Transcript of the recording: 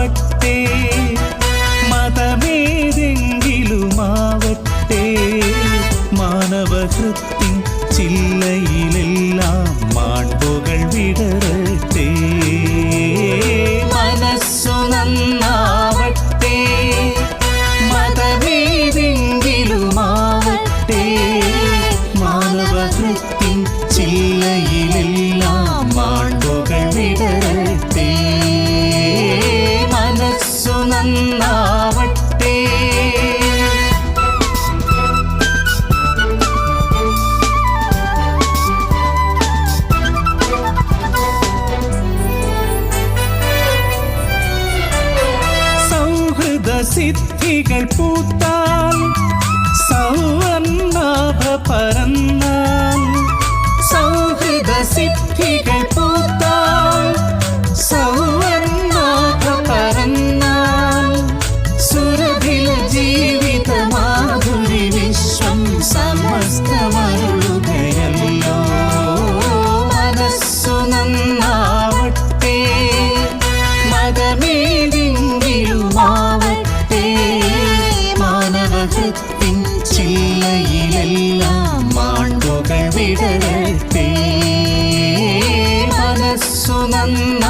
ആവട്ടെ. മതമേതെങ്കിലുമാവട്ടെ. മാനവഹൃത്തിൻ ചില്ലയിലെല്ലാം നന്നാവട്ടെ സൗഹൃദ സിദ്ധികൾ പൂത്താൽ സൗവർണാഭ പരന്നാൽ സൗഹൃദ സിദ്ധികൾ மாவட்டே மாணவகத்தின் சில்லையிலெல்லாம் மாண்புகள் விடத்தே மனசுனன்ன